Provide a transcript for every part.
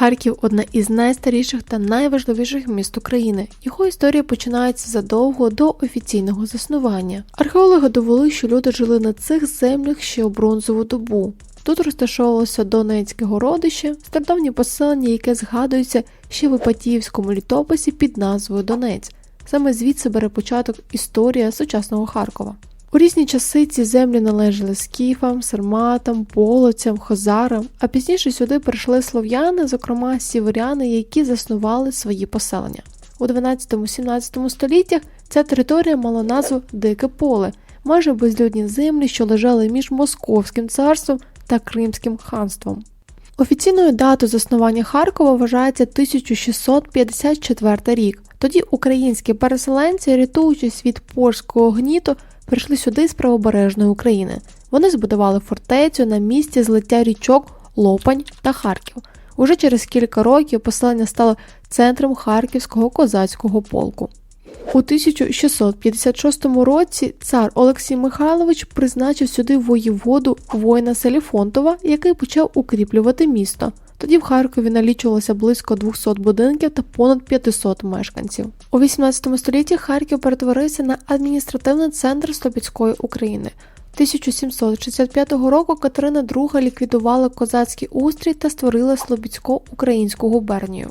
Харків одне із найстаріших та найважливіших міст України. Його історія починається задовго до офіційного заснування. Археологи довели, що люди жили на цих землях ще у бронзову добу. Тут розташовувалося Донецьке городище, стародавнє поселення, яке згадується ще в Іпатіївському літописі під назвою Донець. Саме звідси бере початок історія сучасного Харкова. У різні часи ці землі належали скіфам, сарматам, полоцям, хозарам, а пізніше сюди прийшли слов'яни, зокрема сіверяни, які заснували свої поселення. У 12-17 століттях ця територія мала назву Дике поле, майже безлюдні землі, що лежали між Московським царством та Кримським ханством. Офіційною датою заснування Харкова вважається 1654 рік. Тоді українські переселенці, рятуючись від польського гніту, прийшли сюди з правобережної України. Вони збудували фортецю на місці злиття річок Лопань та Харків. Уже через кілька років поселення стало центром Харківського козацького полку. У 1656 році цар Олексій Михайлович призначив сюди воєводу воїна Селіфонтова, який почав укріплювати місто. Тоді в Харкові налічувалося близько 200 будинків та понад 500 мешканців. У 18 столітті Харків перетворився на адміністративний центр Слобідської України. 1765 року Катерина II ліквідувала козацький устрій та створила Слобідсько-українську губернію.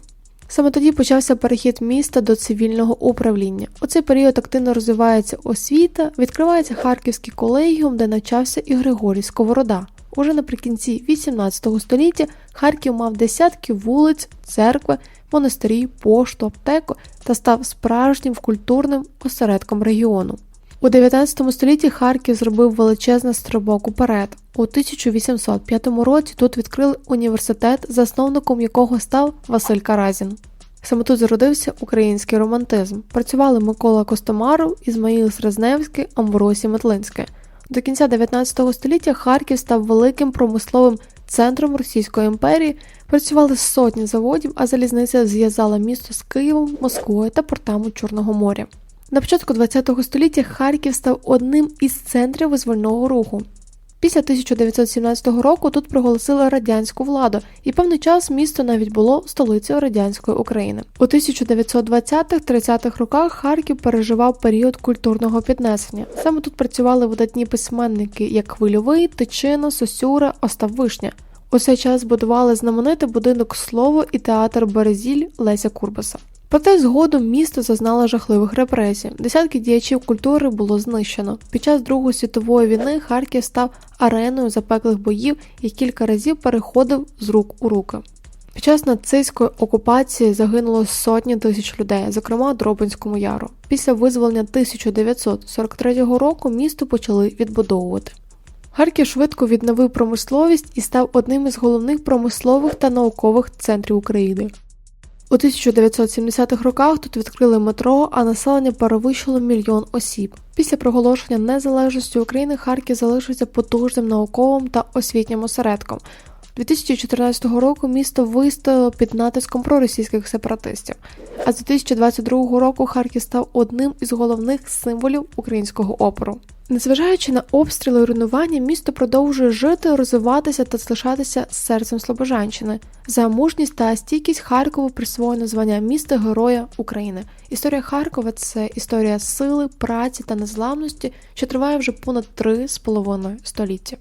Саме тоді почався перехід міста до цивільного управління. У цей період активно розвивається освіта, відкривається Харківський колегіум, де навчався і Григорій Сковорода. Уже наприкінці 18 століття Харків мав десятки вулиць, церкви, монастирі, пошту, аптеку та став справжнім культурним осередком регіону. У 19 столітті Харків зробив величезний стрибок уперед. У 1805 році тут відкрили університет, засновником якого став Василь Каразін. Саме тут зародився український романтизм. Працювали Микола Костомаров, Ізмаїл Срезневський, Амвросій Метлинський. До кінця 19 століття Харків став великим промисловим центром Російської імперії. Працювали сотні заводів, а залізниця зв'язала місто з Києвом, Москвою та портами Чорного моря. На початку ХХ століття Харків став одним із центрів визвольного руху. Після 1917 року тут проголосили радянську владу, і певний час місто навіть було столицею радянської України. У 1920-30-х роках Харків переживав період культурного піднесення. Саме тут працювали видатні письменники, як Хвильовий, Тичина, Сосюра, Остав Вишня. У цей час будували знаменитий будинок слово і театр Березіль Леся Курбаса. Проте згодом місто зазнало жахливих репресій. Десятки діячів культури було знищено. Під час Другої світової війни Харків став ареною запеклих боїв і кілька разів переходив з рук у руки. Під час нацистської окупації загинуло сотні тисяч людей, зокрема Дробинському яру. Після визволення 1943 року місто почали відбудовувати. Харків швидко відновив промисловість і став одним із головних промислових та наукових центрів України. У 1970-х роках тут відкрили метро, а населення перевищило мільйон осіб. Після проголошення незалежності України Харків залишився потужним науковим та освітнім осередком. 2014 року місто вистояло під натиском проросійських сепаратистів, а з 2022 року Харків став одним із головних символів українського опору. Незважаючи на обстріли і руйнування, місто продовжує жити, розвиватися та залишатися серцем Слобожанщини. За мужність та стійкість Харкову присвоєно звання міста Героя України. Історія Харкова це історія сили, праці та незламності, що триває вже понад три з половиною століття.